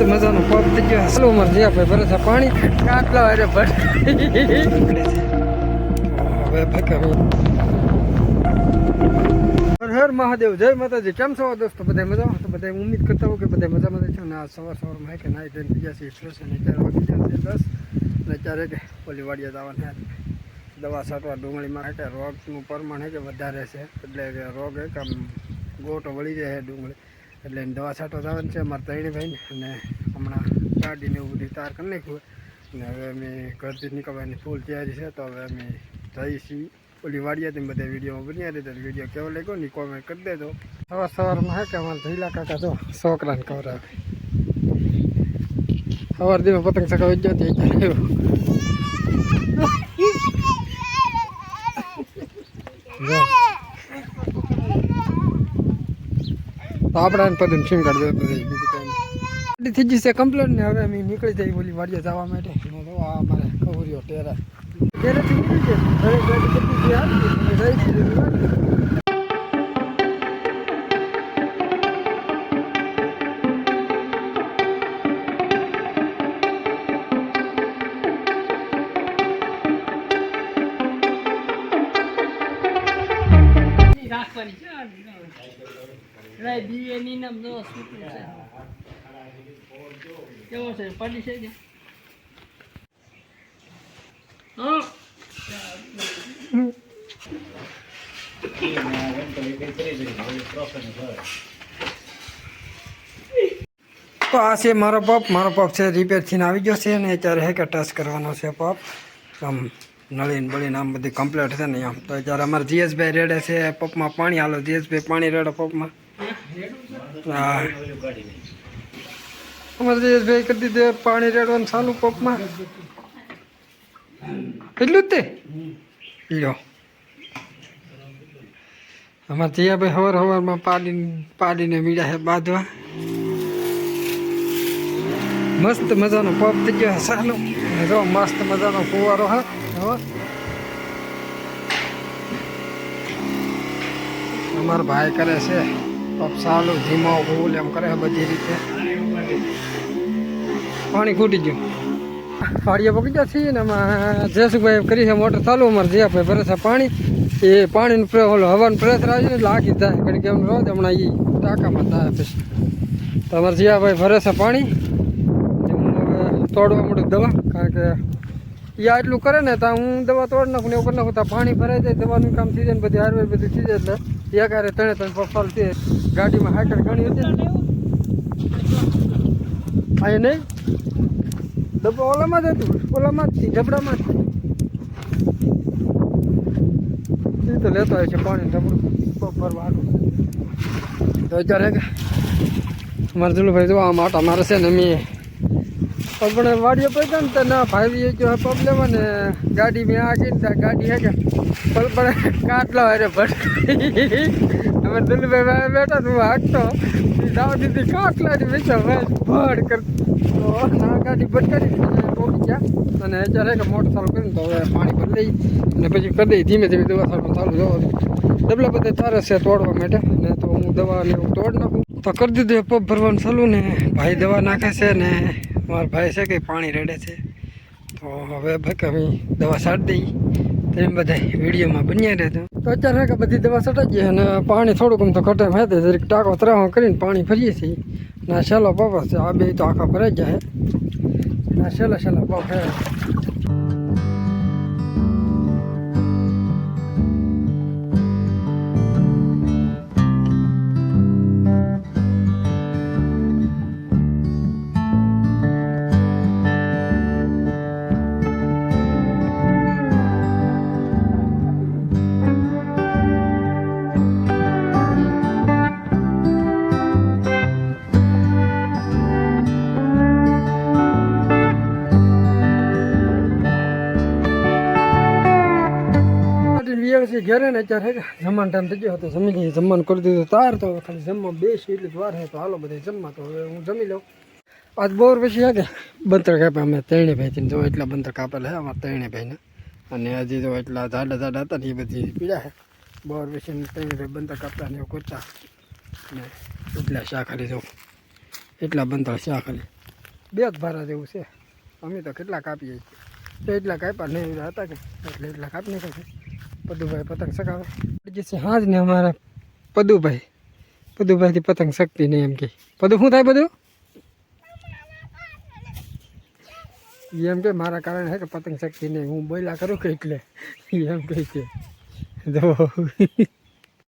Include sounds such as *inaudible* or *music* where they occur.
મસ્ત મજાનો પગ થઈ ગયો. હાલો ઉમર જે આપણે ભરે પાણી. કાટલા વારે ભરે. હવે હર હર મહાદેવ, જય માતાજી. કેમ છો દોસ્તો? બધા મજા તો બધા ઉમ્મીદ કરતા હો કે બધા મજા મજા છો ને આ સવાર સવારમાં કે નાઈ ધન જશે ફ્રેશ અને ચાર વાગી જશે દસ. અને ચારે કે ઓલી વાડિયા જવાના દવા છાંટવા ડુંગળીમાં કે રોગનું પ્રમાણ હે કે વધારે છે. એટલે રોગ હે કે આમ ગોટો વળી જાય છે ડુંગળી. એટલે દવા છાંટવા જવાનું છે અમારા તૈણીભાઈને. અને હમણાં ગાડીને એવું બધી તાર કરી નાખ્યું. અને હવે અમે ઘરથી નીકળવાની ફૂલ તૈયારી છે. તો હવે અમે જઈ છીએ ઓલી વાડિયા તમે બધા વિડીયોમાં બન્યા રહેતા વીડિયો કેવો લાગ્યો ને કોમેન્ટ કરી દેજો. સવાર સવારમાં હે કે અમારા ધૈલા કાકા જો છોકરાને ખવડાવે. સવાર દીમાં પતંગ ચગાવી ગયો તે *laughs* જો. તો આપણે પદન સીમ કાઢી દેતો બીજું થઈ જશે કમ્પ્લેટ ને હવે અમે નીકળી જઈએ બોલી વાડિયા જવા માટે. અને જો આ અમારે કવરીઓ ટેરા. રાખવાની તો આ છે મારો પપ. મારો પપ છે રિપેર થઈને આવી ગયો છે ને અત્યારે હેકર ટચ કરવાનો છે પપ. આમ નળીને બળીને આમ બધી કમ્પ્લીટ છે ને આમ તો અત્યારે અમારે જીએસભાઈ રેડે છે પપમાં પાણી, હાલો જીએસભાઈ પાણી રેડો પપમાં હા. અમારે જીએસભાઈ કરી દીધે પાણી રેડવાનું ચાલુ પપમાં એટલું જ તે? લ્યો. અમારે જીયાભાઈ હવાર હવારમાં પાડીને પાડીને મીડા છે બાંધવા. મસ્ત મજાનો પપ થઈ ગયો સાલો જો મસ્ત મજાનો ફુવારો હા. હો. અમારો ભાઈ કરે છે, પપ સાલો ધીમો ફૂલ એમ કરે બધી રીતે. પાણી ખૂટી ગયું. ફાળીએ પકી ગયા છીએ ને એમાં જયસુભાઈ કરી છે, મોટર ચાલુ, અમારે જે ભાઈ ભરે છે પાણી. એ પાણીનું ઓલો હવાનું પ્રેશર આવી લાગી કે થાય ઘડી કેમ રહો હમણાં એ ટાંકામાં થાય પછી. તમારે જીયાભાઈ ભરે છે પાણી. તોડવા મળું દવા, કારણ કે એ આટલું કરે ને તો હું દવા તોડ નાખું ને એવું કરી નાખું, તો પાણી ભરાઈ જાય, દવાનું કામ થઈ જાય ને બધી હારવાર બધી થઈ જાય એટલે એક હારે ત્રણે ત્રણ પફાલ છે ગાડીમાં હાકર ઘણી હતી. અહીં નહીં? ડબ્બો ઓલામાં જ હતું, ઓલામાં જ જબડામાં જ એ તો લેતો હોય છે પાણી જબડું ભરવા હાટું. તો અત્યારે કે, મારે જુલુભાઈ જો આમ આટા મારે છે ને મેં પણ વાડીએ પૈસા ને તો ના ભાઈ જો પ્રોબ્લેમ ને ગાડી મેં આગી ને ગાડી હે પણ કાટલા અરે ભટ અમે દિલભાઈ બેઠા તું હાંકતો. દાવ દીધી કાટલા ની બેસા ભાઈ ભડ કર તો ના ગાડી ભટકાડી પહોંચી ગયા. અને અત્યારે કે મોટર ચાલુ કરીને તો હવે પાણી ભરી લઈ અને પછી કરી દઈ ધીમે ધીમે દવા ચાલુ ચાલુ જવા ડબલા બધા તારે છે તોડવા માટે. ને તો હું દવા લેવું તોડ નાખું. તો કરી દીધું પગ ભરવાનું ચાલુ ને. ભાઈ દવા નાખે છે ને મારા ભાઈ છે કે પાણી રેડે છે. તો હવે અમે દવા છાંટી દઈ તેમ બધા વિડીયોમાં બન્યા રહેતો તો અત્યારે કે બધી દવા સટાઈ ગઈ અને પાણી થોડુંક તો ઘટે મેં જરીક ટાંકો ત્રાહો કરીને પાણી ભરીએ છીએ. ના છેલ્લો પપ છે, આ બે તો આખા ભરાઈ જાય ના છેલ્લા છેલ્લા પપ હે વ્યવસ્થિત ઘેરે ને અત્યારે હે, જમવાનું ટાઈમ થઈ ગયો. હતો જમી લઈએ. જમવાનું કરી દીધું. તાર તો ખાલી જમવા બેસી એટલે જ વાર હે. તો હાલો બધા જમવા. તો હવે હું જમી લઉં. આજ બોર પછી આગે બંતર કાપ્યા. અમે ત્રણે ભાઈ જો એટલા બંતર કાપેલા હે, અમારા ત્રણે ભાઈને. અને હજી જો એટલા જાડા જાડા હતા ને એ બધી પીડા છે બોર પછી ત્રણે ભાઈ બંતર કાપતા ને એવું કરતા. ને એટલા શા ખાલી જો. એટલા બંતર શા ખાલી બે જ ભારા જેવું છે. અમે તો કેટલા કાપીએ છીએ. એટલા કાપ્યા નહીં હતા કે એટલે એટલા કાપી નાખ્યા છે. પદુભાઈ પતંગ સકાવે જે છે હાજ ને અમારા પદુભાઈ. પદુભાઈથી પતંગ શકતી નહીં એમ કે. પદુ શું થાય બધું? એમ કે મારા કારણે હે કે પતંગ શકતી નહીં હું બોલ્યા કરું કે એટલે. એમ કહે કે. જો.